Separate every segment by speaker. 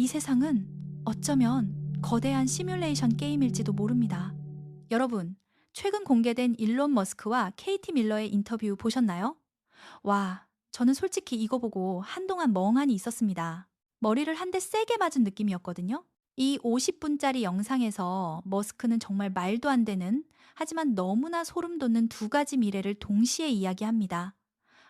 Speaker 1: 이 세상은 어쩌면 거대한 시뮬레이션 게임일지도 모릅니다. 여러분, 최근 공개된 일론 머스크와 KT 밀러의 인터뷰 보셨나요? 와, 저는 솔직히 이거 보고 한동안 멍하니 있었습니다. 머리를 한 대 세게 맞은 느낌이었거든요. 이 50분짜리 영상에서 머스크는 정말 말도 안 되는 하지만 너무나 소름 돋는 두 가지 미래를 동시에 이야기합니다.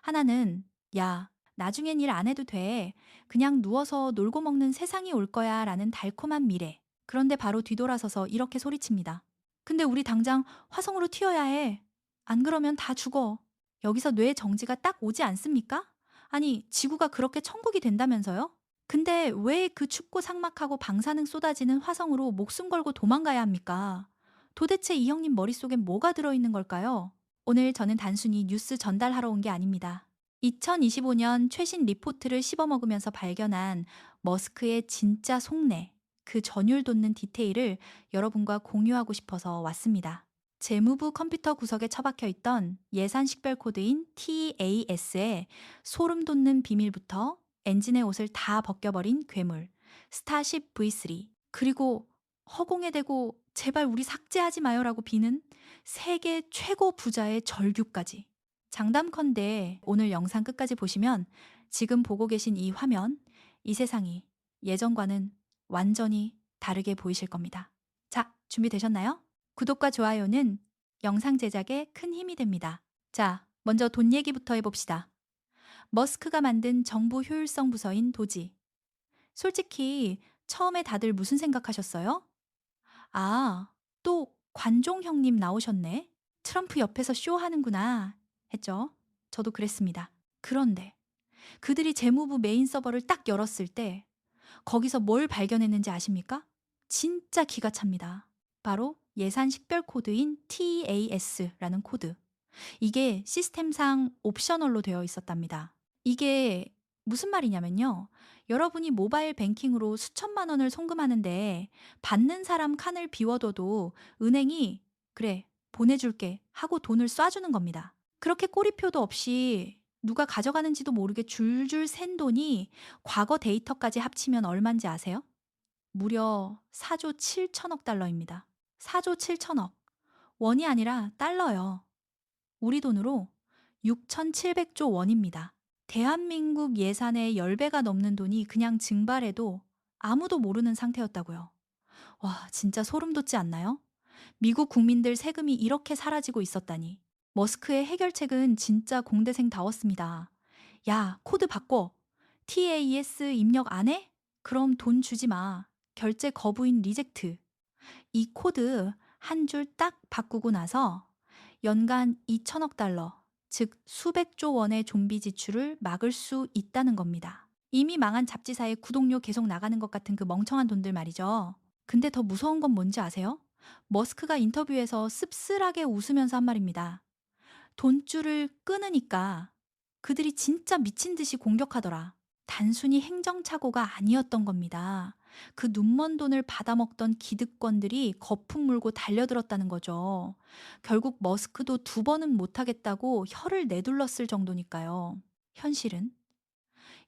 Speaker 1: 하나는 야, 나중엔 일 안 해도 돼. 그냥 누워서 놀고 먹는 세상이 올 거야 라는 달콤한 미래. 그런데 바로 뒤돌아서서 이렇게 소리칩니다. 근데 우리 당장 화성으로 튀어야 해. 안 그러면 다 죽어. 여기서 뇌 정지가 딱 오지 않습니까? 아니, 지구가 그렇게 천국이 된다면서요? 근데 왜 그 춥고 삭막하고 방사능 쏟아지는 화성으로 목숨 걸고 도망가야 합니까? 도대체 이 형님 머릿속엔 뭐가 들어있는 걸까요? 오늘 저는 단순히 뉴스 전달하러 온 게 아닙니다. 2025년 최신 리포트를 씹어먹으면서 발견한 머스크의 진짜 속내, 그 전율 돋는 디테일을 여러분과 공유하고 싶어서 왔습니다. 재무부 컴퓨터 구석에 처박혀 있던 예산 식별 코드인 TAS의 소름 돋는 비밀부터 엔진의 옷을 다 벗겨버린 괴물, 스타쉽 V3, 그리고 허공에 대고 제발 우리 삭제하지 마요라고 비는 세계 최고 부자의 절규까지. 장담컨대 오늘 영상 끝까지 보시면 지금 보고 계신 이 화면, 이 세상이 예전과는 완전히 다르게 보이실 겁니다. 자, 준비되셨나요? 구독과 좋아요는 영상 제작에 큰 힘이 됩니다. 자, 먼저 돈 얘기부터 해봅시다. 머스크가 만든 정부 효율성 부서인 도지. 솔직히 처음에 다들 무슨 생각하셨어요? 아, 또 관종 형님 나오셨네. 트럼프 옆에서 쇼하는구나. 했죠. 저도 그랬습니다. 그런데 그들이 재무부 메인 서버를 딱 열었을 때 거기서 뭘 발견했는지 아십니까? 진짜 기가 찹니다. 바로 예산 식별 코드인 TAS라는 코드. 이게 시스템상 옵셔널로 되어 있었답니다. 이게 무슨 말이냐면요. 여러분이 모바일 뱅킹으로 수천만 원을 송금하는데 받는 사람 칸을 비워둬도 은행이 그래, 보내줄게 하고 돈을 쏴주는 겁니다. 그렇게 꼬리표도 없이 누가 가져가는지도 모르게 줄줄 샌 돈이 과거 데이터까지 합치면 얼마인지 아세요? 무려 4조 7천억 달러입니다. 4조 7천억. 원이 아니라 달러요. 우리 돈으로 6,700조 원입니다. 대한민국 예산의 10배가 넘는 돈이 그냥 증발해도 아무도 모르는 상태였다고요. 와, 진짜 소름 돋지 않나요? 미국 국민들 세금이 이렇게 사라지고 있었다니. 머스크의 해결책은 진짜 공대생다웠습니다. 야, 코드 바꿔. TAS 입력 안 해? 그럼 돈 주지 마. 결제 거부인 리젝트. 이 코드 한 줄 딱 바꾸고 나서 연간 2천억 달러, 즉 수백조 원의 좀비 지출을 막을 수 있다는 겁니다. 이미 망한 잡지사의 구독료 계속 나가는 것 같은 그 멍청한 돈들 말이죠. 근데 더 무서운 건 뭔지 아세요? 머스크가 인터뷰에서 씁쓸하게 웃으면서 한 말입니다. 돈줄을 끊으니까 그들이 진짜 미친 듯이 공격하더라. 단순히 행정착오가 아니었던 겁니다. 그 눈먼 돈을 받아먹던 기득권들이 거품 물고 달려들었다는 거죠. 결국 머스크도 두 번은 못하겠다고 혀를 내둘렀을 정도니까요. 현실은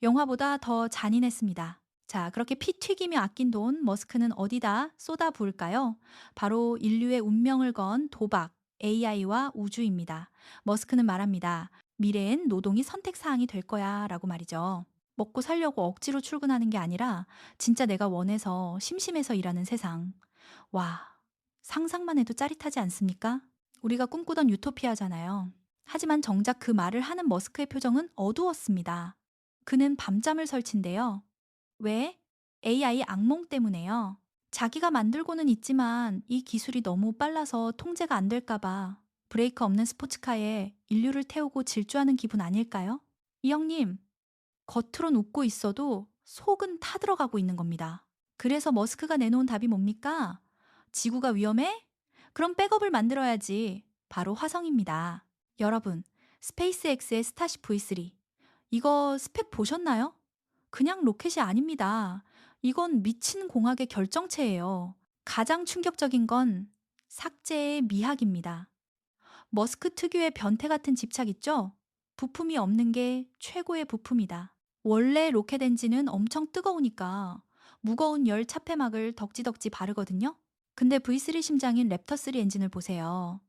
Speaker 1: 영화보다 더 잔인했습니다. 자, 그렇게 피 튀기며 아낀 돈 머스크는 어디다 쏟아 부을까요? 바로 인류의 운명을 건 도박, AI와 우주입니다. 머스크는 말합니다. 미래엔 노동이 선택 사항이 될 거야 라고 말이죠. 먹고 살려고 억지로 출근하는 게 아니라 진짜 내가 원해서 심심해서 일하는 세상. 와, 상상만 해도 짜릿하지 않습니까? 우리가 꿈꾸던 유토피아잖아요. 하지만 정작 그 말을 하는 머스크의 표정은 어두웠습니다. 그는 밤잠을 설친데요. 왜? AI 악몽 때문에요. 자기가 만들고는 있지만 이 기술이 너무 빨라서 통제가 안 될까봐 브레이크 없는 스포츠카에 인류를 태우고 질주하는 기분 아닐까요? 이 형님, 겉으론 웃고 있어도 속은 타들어가고 있는 겁니다. 그래서 머스크가 내놓은 답이 뭡니까? 지구가 위험해? 그럼 백업을 만들어야지. 바로 화성입니다. 여러분, 스페이스X의 스타쉽 V3. 이거 스펙 보셨나요? 그냥 로켓이 아닙니다. 이건 미친 공학의 결정체예요. 가장 충격적인 건 삭제의 미학입니다. 머스크 특유의 변태 같은 집착 있죠? 부품이 없는 게 최고의 부품이다. 원래 로켓 엔진은 엄청 뜨거우니까 무거운 열 차폐막을 덕지덕지 바르거든요. 근데 V3 심장인 랩터3 엔진을 보세요.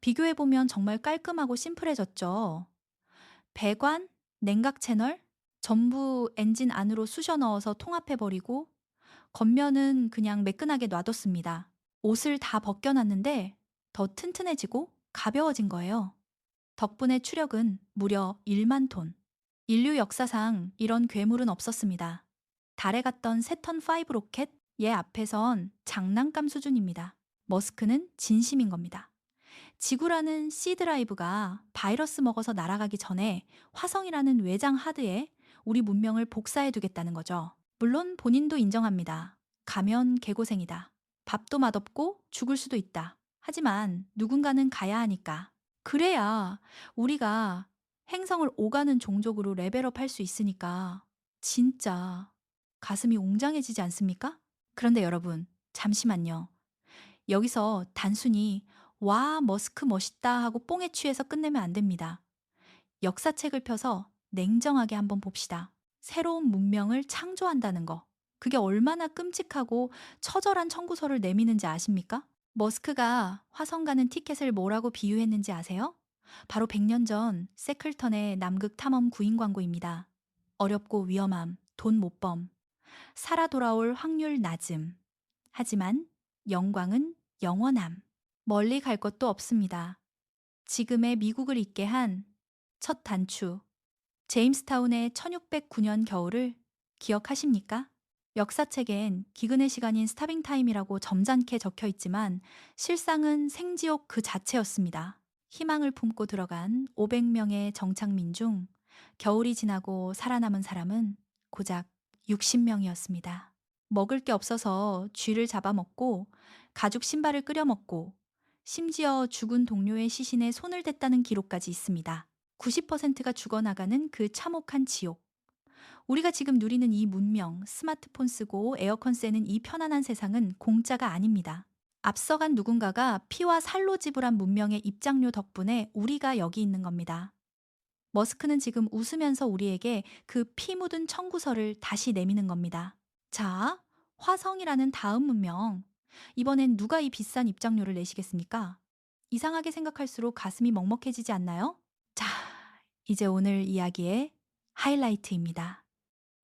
Speaker 1: 비교해보면 정말 깔끔하고 심플해졌죠. 배관, 냉각 채널, 전부 엔진 안으로 쑤셔 넣어서 통합해버리고 겉면은 그냥 매끈하게 놔뒀습니다. 옷을 다 벗겨놨는데 더 튼튼해지고 가벼워진 거예요. 덕분에 추력은 무려 1만 톤. 인류 역사상 이런 괴물은 없었습니다. 달에 갔던 세턴 5 로켓 얘 앞에선 장난감 수준입니다. 머스크는 진심인 겁니다. 지구라는 C 드라이브가 바이러스 먹어서 날아가기 전에 화성이라는 외장 하드에 우리 문명을 복사해 두겠다는 거죠. 물론 본인도 인정합니다. 가면 개고생이다. 밥도 맛없고 죽을 수도 있다. 하지만 누군가는 가야 하니까. 그래야 우리가 행성을 오가는 종족으로 레벨업 할 수 있으니까 진짜 가슴이 웅장해지지 않습니까? 그런데 여러분, 잠시만요. 여기서 단순히 와, 머스크 멋있다 하고 뽕에 취해서 끝내면 안 됩니다. 역사책을 펴서 냉정하게 한번 봅시다. 새로운 문명을 창조한다는 거. 그게 얼마나 끔찍하고 처절한 청구서를 내미는지 아십니까? 머스크가 화성 가는 티켓을 뭐라고 비유했는지 아세요? 바로 100년 전 세클턴의 남극 탐험 구인 광고입니다. 어렵고 위험함, 돈 못 범, 살아 돌아올 확률 낮음. 하지만 영광은 영원함. 멀리 갈 것도 없습니다. 지금의 미국을 있게 한 첫 단추. 제임스타운의 1609년 겨울을 기억하십니까? 역사책엔 기근의 시간인 스타빙 타임이라고 점잖게 적혀 있지만 실상은 생지옥 그 자체였습니다. 희망을 품고 들어간 500명의 정착민 중 겨울이 지나고 살아남은 사람은 고작 60명이었습니다. 먹을 게 없어서 쥐를 잡아먹고 가죽 신발을 끓여 먹고 심지어 죽은 동료의 시신에 손을 댔다는 기록까지 있습니다. 90%가 죽어나가는 그 참혹한 지옥. 우리가 지금 누리는 이 문명, 스마트폰 쓰고 에어컨 쐬는 이 편안한 세상은 공짜가 아닙니다. 앞서간 누군가가 피와 살로 지불한 문명의 입장료 덕분에 우리가 여기 있는 겁니다. 머스크는 지금 웃으면서 우리에게 그 피 묻은 청구서를 다시 내미는 겁니다. 자, 화성이라는 다음 문명. 이번엔 누가 이 비싼 입장료를 내시겠습니까? 이상하게 생각할수록 가슴이 먹먹해지지 않나요? 자, 이제 오늘 이야기의 하이라이트입니다.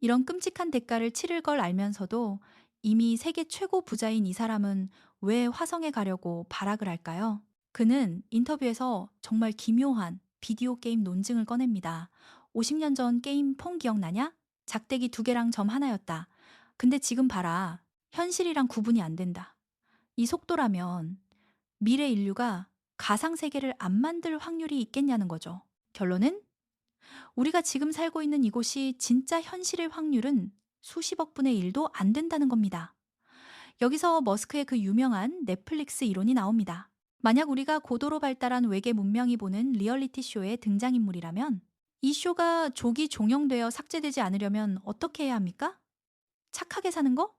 Speaker 1: 이런 끔찍한 대가를 치를 걸 알면서도 이미 세계 최고 부자인 이 사람은 왜 화성에 가려고 발악을 할까요? 그는 인터뷰에서 정말 기묘한 비디오 게임 논증을 꺼냅니다. 50년 전 게임 폰 기억나냐? 작대기 두 개랑 점 하나였다. 근데 지금 봐라. 현실이랑 구분이 안 된다. 이 속도라면 미래 인류가 가상 세계를 안 만들 확률이 있겠냐는 거죠. 결론은 우리가 지금 살고 있는 이곳이 진짜 현실일 확률은 수십억 분의 1도 안 된다는 겁니다. 여기서 머스크의 그 유명한 넷플릭스 이론이 나옵니다. 만약 우리가 고도로 발달한 외계 문명이 보는 리얼리티 쇼의 등장인물이라면 이 쇼가 조기 종영되어 삭제되지 않으려면 어떻게 해야 합니까? 착하게 사는 거?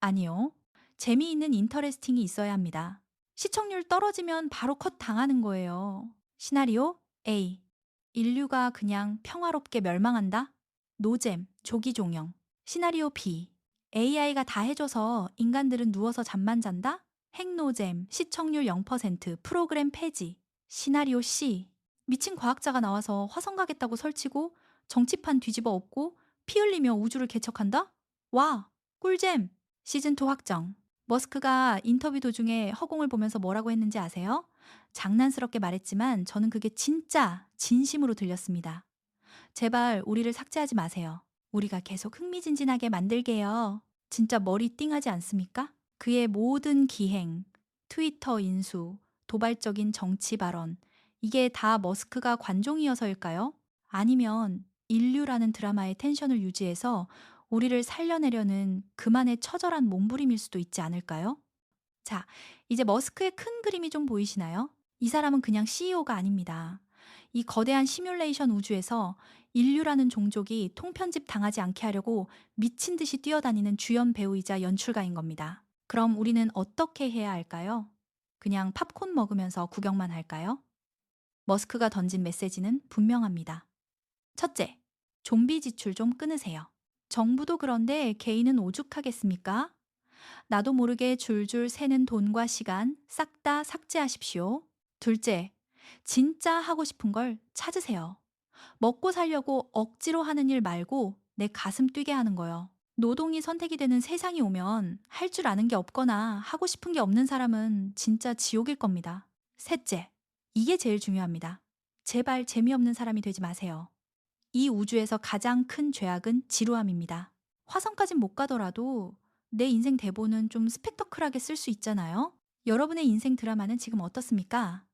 Speaker 1: 아니요. 재미있는 인터레스팅이 있어야 합니다. 시청률 떨어지면 바로 컷 당하는 거예요. 시나리오 A. 인류가 그냥 평화롭게 멸망한다? 노잼, 조기 종영. 시나리오 B. AI가 다 해줘서 인간들은 누워서 잠만 잔다? 핵노잼, 시청률 0%, 프로그램 폐지. 시나리오 C. 미친 과학자가 나와서 화성 가겠다고 설치고 정치판 뒤집어 엎고 피 흘리며 우주를 개척한다? 와, 꿀잼. 시즌2 확정. 머스크가 인터뷰 도중에 허공을 보면서 뭐라고 했는지 아세요? 장난스럽게 말했지만 저는 그게 진짜 진심으로 들렸습니다. 제발 우리를 삭제하지 마세요. 우리가 계속 흥미진진하게 만들게요. 진짜 머리 띵하지 않습니까? 그의 모든 기행, 트위터 인수, 도발적인 정치 발언, 이게 다 머스크가 관종이어서일까요? 아니면 인류라는 드라마의 텐션을 유지해서 우리를 살려내려는 그만의 처절한 몸부림일 수도 있지 않을까요? 자, 이제 머스크의 큰 그림이 좀 보이시나요? 이 사람은 그냥 CEO가 아닙니다. 이 거대한 시뮬레이션 우주에서 인류라는 종족이 통편집 당하지 않게 하려고 미친 듯이 뛰어다니는 주연 배우이자 연출가인 겁니다. 그럼 우리는 어떻게 해야 할까요? 그냥 팝콘 먹으면서 구경만 할까요? 머스크가 던진 메시지는 분명합니다. 첫째, 좀비 지출 좀 끊으세요. 정부도 그런데 개인은 오죽하겠습니까? 나도 모르게 줄줄 새는 돈과 시간 싹 다 삭제하십시오. 둘째, 진짜 하고 싶은 걸 찾으세요. 먹고 살려고 억지로 하는 일 말고 내 가슴 뛰게 하는 거요. 노동이 선택이 되는 세상이 오면 할 줄 아는 게 없거나 하고 싶은 게 없는 사람은 진짜 지옥일 겁니다. 셋째, 이게 제일 중요합니다. 제발 재미없는 사람이 되지 마세요. 이 우주에서 가장 큰 죄악은 지루함입니다. 화성까진 못 가더라도 내 인생 대본은 좀 스펙터클하게 쓸 수 있잖아요? 여러분의 인생 드라마는 지금 어떻습니까?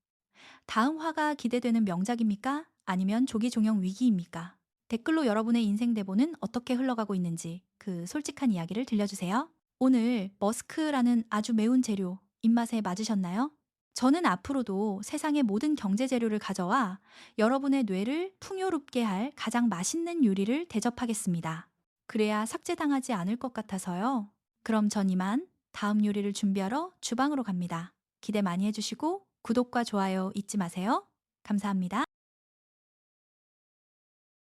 Speaker 1: 다음 화가 기대되는 명작입니까? 아니면 조기 종영 위기입니까? 댓글로 여러분의 인생 대본은 어떻게 흘러가고 있는지 그 솔직한 이야기를 들려주세요. 오늘 머스크라는 아주 매운 재료 입맛에 맞으셨나요? 저는 앞으로도 세상의 모든 경제 재료를 가져와 여러분의 뇌를 풍요롭게 할 가장 맛있는 요리를 대접하겠습니다. 그래야 삭제당하지 않을 것 같아서요. 그럼 전 이만 다음 요리를 준비하러 주방으로 갑니다. 기대 많이 해주시고 구독과 좋아요 잊지 마세요. 감사합니다.